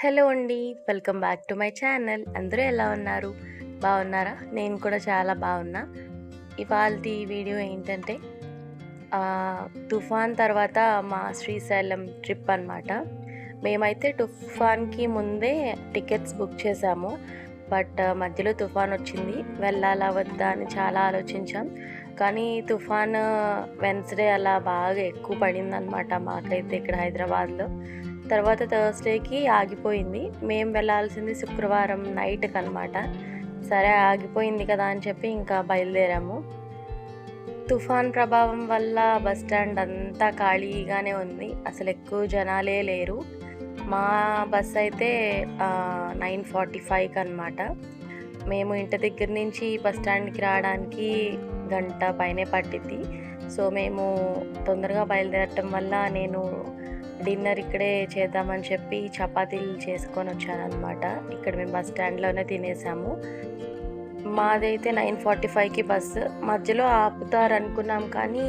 Hello అండి. Welcome back to my channel. అందరూ ఎలా ఉన్నారు? బాగున్నారా నేను కూడా చాలా బాగున్నా ఇవాళ వీడియో ఏంటంటే తుఫాన్ తర్వాత మా శ్రీశైలం ట్రిప్ అనమాట మేమైతే తుఫాన్కి ముందే టికెట్స్ బుక్ చేసాము. బట్ మధ్యలో తుఫాన్ వచ్చింది. వెళ్ళాలా వద్దా అని చాలా ఆలోచించాం. కానీ తుఫాన్ వెన్స్డే అలా బాగా ఎక్కువ పడిందనమాట మాకైతే ఇక్కడ హైదరాబాద్లో. తర్వాత థర్స్డేకి ఆగిపోయింది. మేము వెళ్ళాల్సింది శుక్రవారం నైట్కి అనమాట సరే ఆగిపోయింది కదా అని చెప్పి ఇంకా బయలుదేరాము. తుఫాన్ ప్రభావం వల్ల బస్ స్టాండ్ అంతా ఖాళీగానే ఉంది. అసలు ఎక్కువ జనాలే లేరు. మా బస్ అయితే నైన్ ఫార్టీ ఫైవ్కి అనమాట మేము ఇంటి దగ్గర నుంచి బస్ స్టాండ్కి రావడానికి గంట పైనే పట్టింది సో మేము తొందరగా బయలుదేరటం వల్ల నేను డిన్నర్ ఇక్కడే చేద్దామని చెప్పి చపాతీలు చేసుకొని వచ్చాను అనమాట ఇక్కడ మేము బస్ స్టాండ్లోనే తినేసాము. మాదైతే నైన్ ఫార్టీ ఫైవ్కి బస్సు మధ్యలో ఆపుతారు అనుకున్నాం కానీ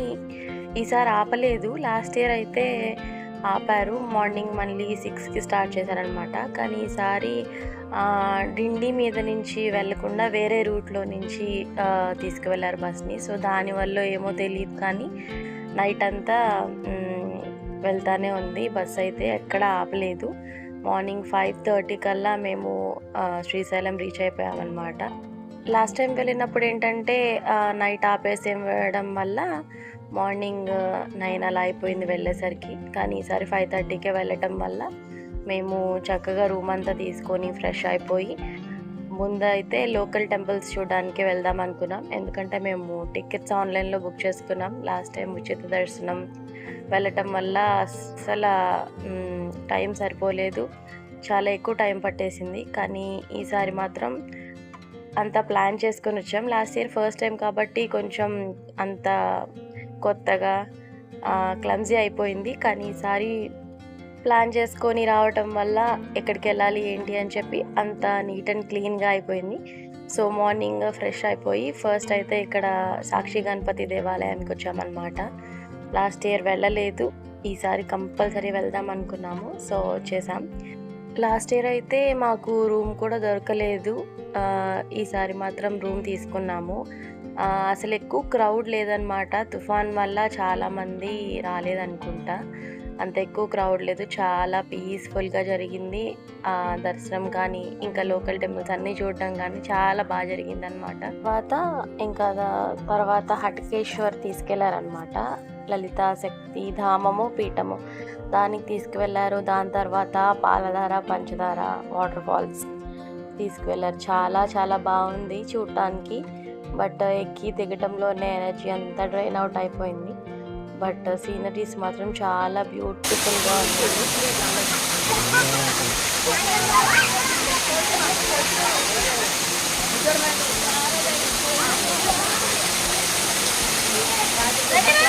ఈసారి ఆపలేదు. లాస్ట్ ఇయర్ అయితే ఆపారు. మార్నింగ్ మళ్ళీ సిక్స్కి స్టార్ట్ చేశారనమాట కానీ ఈసారి డిండి మీద నుంచి వెళ్ళకుండా వేరే రూట్లో నుంచి తీసుకువెళ్ళారు బస్ని. సో దానివల్ల ఏమో తెలియదు కానీ నైట్ అంతా వెళ్తానే ఉంది. బస్ అయితే ఎక్కడ ఆపలేదు. మార్నింగ్ ఫైవ్ థర్టీ కల్లా మేము శ్రీశైలం రీచ్ అయిపోయామన్నమాట. లాస్ట్ టైం వెళ్ళినప్పుడు ఏంటంటే నైట్ ఆపేసి వేయడం వల్ల మార్నింగ్ నైన్ అలా అయిపోయింది వెళ్ళేసరికి. కానీ ఈసారి ఫైవ్ థర్టీకే వెళ్ళటం వల్ల మేము చక్కగా రూమ్ అంతా తీసుకొని ఫ్రెష్ అయిపోయి ముందైతే లోకల్ టెంపుల్స్ చూడడానికి వెళ్దాం అనుకున్నాం. ఎందుకంటే మేము టికెట్స్ ఆన్లైన్లో బుక్ చేసుకున్నాం. లాస్ట్ టైం ఉచిత దర్శనం వెళ్ళటం వల్ల అసలు టైం సరిపోలేదు. చాలా ఎక్కువ టైం పట్టేసింది. కానీ ఈసారి మాత్రం అంత ప్లాన్ చేసుకొని వచ్చాం. లాస్ట్ ఇయర్ ఫస్ట్ టైం కాబట్టి కొంచెం అంత కొత్తగా క్లమ్జీ అయిపోయింది. కానీ ఈసారి ప్లాన్ చేసుకొని రావటం వల్ల ఎక్కడికి వెళ్ళాలి ఏంటి అని చెప్పి అంత నీట్ అండ్ క్లీన్గా అయిపోయింది. సో మార్నింగ్ ఫ్రెష్ అయిపోయి ఫస్ట్ అయితే ఇక్కడ సాక్షి గణపతి దేవాలయానికి వచ్చామన్నమాట. లాస్ట్ ఇయర్ వెళ్ళలేదు. ఈసారి కంపల్సరీ వెళ్దాం అనుకున్నాము. సో వచ్చేసాం. లాస్ట్ ఇయర్ అయితే మాకు రూమ్ కూడా దొరకలేదు. ఈసారి మాత్రం రూమ్ తీసుకున్నాము. అసలు ఎక్కువ క్రౌడ్ లేదనమాట తుఫాన్ వల్ల చాలామంది రాలేదనుకుంటా. అంత ఎక్కువ క్రౌడ్ లేదు. చాలా పీస్ఫుల్గా జరిగింది. ఆ దర్శనం కానీ ఇంకా లోకల్ టెంపుల్స్ అన్నీ చూడడం కానీ చాలా బాగా జరిగింది అనమాట తర్వాత ఇంకా తర్వాత హటకేశ్వర్ తీసుకెళ్ళారనమాట లలితా శక్తి ధామము పీఠము. దానికి తీసుకువెళ్ళారు దాని తర్వాత పాలధార పంచదార వాటర్ ఫాల్స్ తీసుకువెళ్ళారు చాలా చాలా బాగుంది చూడటానికి బట్ ఎక్కి దిగటంలోనే ఎనర్జీ అంతా డ్రైన్ అవుట్ అయిపోయింది. బట్ సీనరీస్ మాత్రం చాలా బ్యూటిఫుల్గా ఉంది పాలధార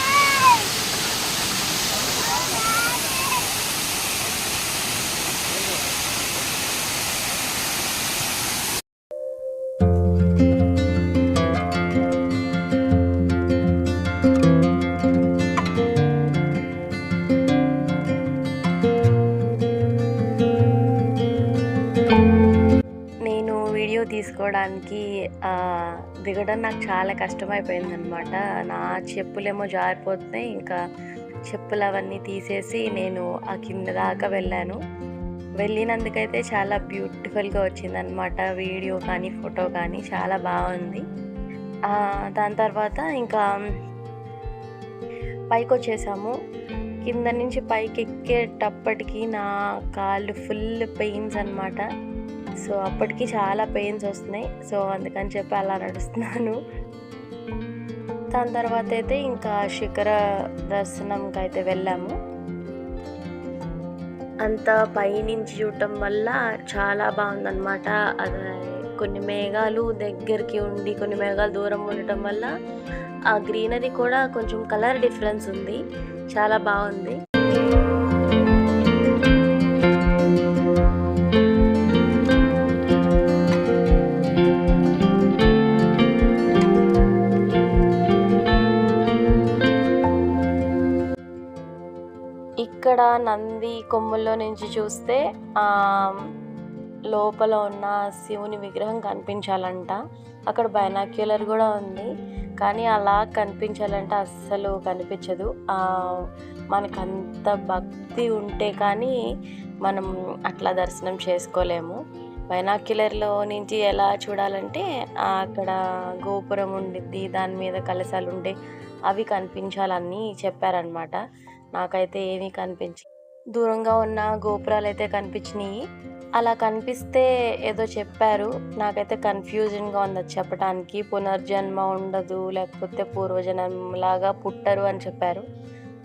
తీసుకోవడానికి దిగడం నాకు చాలా కష్టమైపోయింది అనమాట నా చెప్పులేమో జారిపోతున్నాయి. ఇంకా చెప్పులు అవన్నీ తీసేసి నేను ఆ కింద దాకా వెళ్ళాను. వెళ్ళినందుకైతే చాలా బ్యూటిఫుల్గా వచ్చిందనమాట వీడియో కానీ ఫోటో కానీ చాలా బాగుంది. దాని తర్వాత ఇంకా పైకి వచ్చేసాము కింద నుంచి పైకి ఎక్కేటప్పటికి నా కాళ్ళు ఫుల్ పెయిన్స్ అనమాట సో అప్పటికి చాలా పెయిన్స్ వస్తున్నాయి. సో అందుకని చెప్పి అలా నడుస్తున్నాను. దాని తర్వాత అయితే ఇంకా శిఖర దర్శనంకి అయితే వెళ్ళాము. అంత పైనుంచి చూడటం వల్ల చాలా బాగుందన్నమాట. అది కొన్ని మేఘాలు దగ్గరికి ఉండి కొన్ని మేఘాలు దూరం ఉండటం వల్ల ఆ గ్రీనరీ కూడా కొంచెం కలర్ డిఫరెన్స్ ఉంది. చాలా బాగుంది. ఇక్కడ నంది కొమ్ముల్లో నుంచి చూస్తే లోపల ఉన్న శివుని విగ్రహం కనిపించాలంట. అక్కడ బైనాక్యులర్ కూడా ఉంది. కానీ అలా కనిపించాలంటే అస్సలు కనిపించదు. మనకంత భక్తి ఉంటే కానీ మనం అట్లా దర్శనం చేసుకోలేము. బైనాక్యులర్లో నుంచి ఎలా చూడాలంటే అక్కడ గోపురం ఉండిద్ది దాని మీద కలశాలు ఉంటే అవి కనిపించాలని చెప్పారనమాట నాకైతే ఏమీ కనిపించి దూరంగా ఉన్న గోపురాలు అయితే కనిపించినాయి. అలా కనిపిస్తే ఏదో చెప్పారు. నాకైతే కన్ఫ్యూజన్గా ఉంది అది చెప్పడానికి పునర్జన్మ ఉండదు లేకపోతే పూర్వజన్మలాగా పుట్టరు అని చెప్పారు.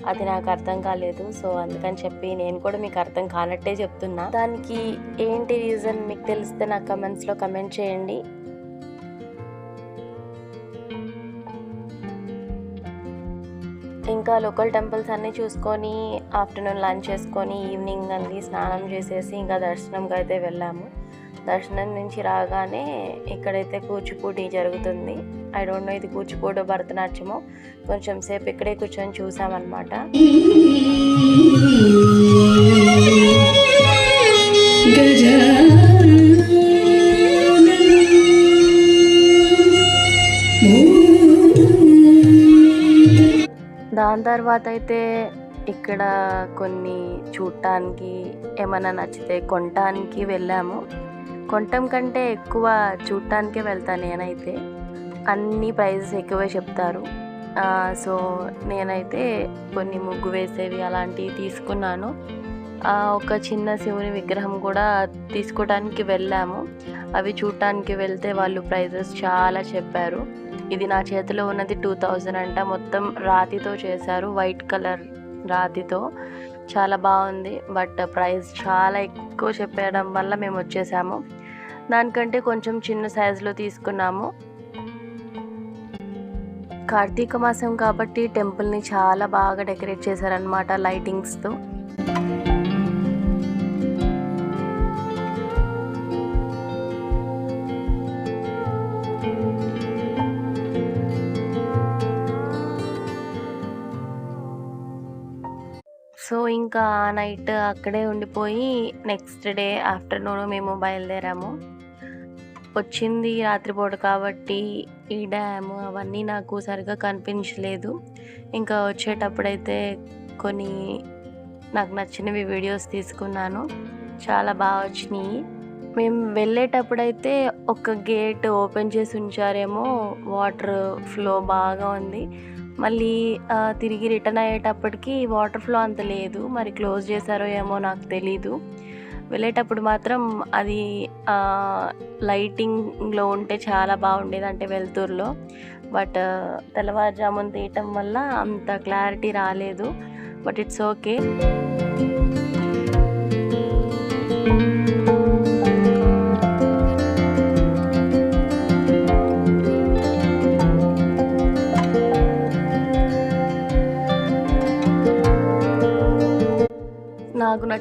అది నాకు అర్థం కాలేదు. సో అందుకని చెప్పి నేను కూడా మీకు అర్థం కానట్టే చెప్తున్నా. దానికి ఏంటి రీజన్ మీకు తెలిస్తే నాకు కమెంట్స్లో కమెంట్ చేయండి. ఇంకా లోకల్ టెంపుల్స్ అన్నీ చూసుకొని ఆఫ్టర్నూన్ లంచ్ చేసుకొని ఈవినింగ్ అన్నీ స్నానం చేసేసి ఇంకా దర్శనంకి అయితే వెళ్ళాము. దర్శనం నుంచి రాగానే ఇక్కడైతే కూచిపూడి జరుగుతుంది. ఐ డోంట్ నో ఇది కూచిపూడి భరతనాట్యమో. కొంచెం సేపు ఇక్కడే కూర్చొని చూసామన్నమాట. దాని తర్వాత అయితే ఇక్కడ కొన్ని చూడటానికి ఏమైనా నచ్చితే కొనటానికి వెళ్ళాము. కొనటం కంటే ఎక్కువ చూడటానికే వెళ్తాను నేనైతే. అన్ని ప్రైజెస్ ఎక్కువే చెప్తారు. సో నేనైతే కొన్ని ముగ్గు వేసేవి అలాంటివి తీసుకున్నాను. ఒక చిన్న శివుని విగ్రహం కూడా తీసుకోవడానికి వెళ్ళాము. అవి చూడటానికి వెళ్తే వాళ్ళు ప్రైజెస్ చాలా చెప్పారు. ఇది నా చేతిలో ఉన్నది టూ థౌజండ్ అంట. మొత్తం రాతితో చేశారు. వైట్ కలర్ రాతితో. చాలా బాగుంది. బట్ ప్రైస్ చాలా ఎక్కువ చెప్పడం వల్ల మేము వచ్చేసాము. దానికంటే కొంచెం చిన్న సైజులో తీసుకున్నాము. కార్తీక మాసం కాబట్టి టెంపుల్ని చాలా బాగా డెకరేట్ చేశారనమాట లైటింగ్స్తో సో ఇంకా ఆ నైట్ అక్కడే ఉండిపోయి నెక్స్ట్ డే ఆఫ్టర్నూన్ మేము బయలుదేరాము. వచ్చింది రాత్రిపూట కాబట్టి ఈ డ్యామ్ అవన్నీ నాకు సరిగా కనిపించలేదు. ఇంకా వచ్చేటప్పుడైతే కొన్ని నాకు నచ్చినవి వీడియోస్ తీసుకున్నాను. చాలా బాగా వచ్చినాయి. మేము వెళ్ళేటప్పుడైతే ఒక గేట్ ఓపెన్ చేసి ఉంచారేమో వాటర్ ఫ్లో బాగా ఉంది. మళ్ళీ తిరిగి రిటర్న్ అయ్యేటప్పటికి వాటర్ ఫ్లో అంత లేదు. మరి క్లోజ్ చేశారో ఏమో నాకు తెలీదు. వెళ్ళేటప్పుడు మాత్రం అది లైటింగ్లో ఉంటే చాలా బాగుండేది అంటే వెలుతురులో. బట్ తెల్లవారుజామున తీయటం వల్ల అంత క్లారిటీ రాలేదు. But it's okay.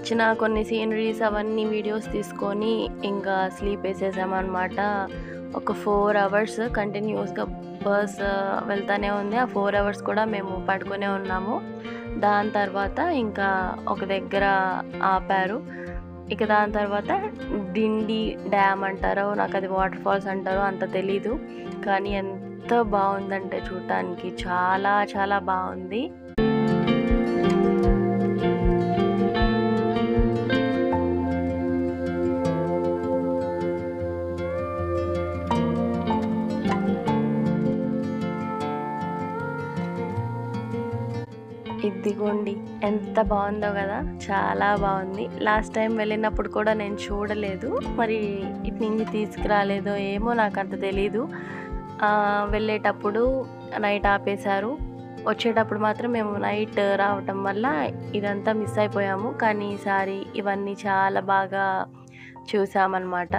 నచ్చిన కొన్ని సీనరీస్ అవన్నీ వీడియోస్ తీసుకొని ఇంకా స్లీప్ వేసేసామన్నమాట. ఒక ఫోర్ అవర్స్ కంటిన్యూస్గా బస్ వెళ్తూనే ఉంది. ఆ ఫోర్ అవర్స్ కూడా మేము పడుకునే ఉన్నాము. దాని తర్వాత ఇంకా ఒక దగ్గర ఆపారు. ఇక దాని తర్వాత డిండి డ్యామ్ అంటారో నాకు అది వాటర్ ఫాల్స్ అంటారో అంత తెలీదు. కానీ ఎంత బాగుందంటే చూడటానికి చాలా చాలా బాగుంది. ఇదిగోండి ఎంత బాగుందో కదా. చాలా బాగుంది. లాస్ట్ టైం వెళ్ళినప్పుడు కూడా నేను చూడలేదు. మరి ఇటు నుంచి తీసుకురాలేదో ఏమో నాకు అంత తెలీదు. వెళ్ళేటప్పుడు నైట్ ఆపేశారు. వచ్చేటప్పుడు మాత్రం మేము నైట్ రావటం వల్ల ఇదంతా మిస్ అయిపోయాము. కానీ ఈసారి ఇవన్నీ చాలా బాగా చూసామన్నమాట.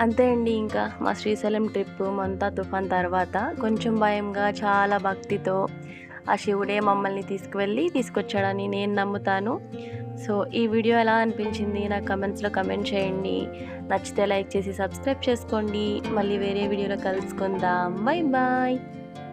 అంతే అండి ఇంకా మా శ్రీశైలం ట్రిప్ మంతా తుఫాన్ తర్వాత. కొంచెం భయంగా చాలా భక్తితో ఆ శివుడే మమ్మల్ని తీసుకువెళ్ళి తీసుకొచ్చాడని నేను నమ్ముతాను. సో ఈ వీడియో ఎలా అనిపించింది? నా కమెంట్స్లో కమెంట్ చేయండి. నచ్చితే లైక్ చేసి సబ్స్క్రైబ్ చేసుకోండి. మళ్ళీ వేరే వీడియోలో కలుసుకుందాం. Bye bye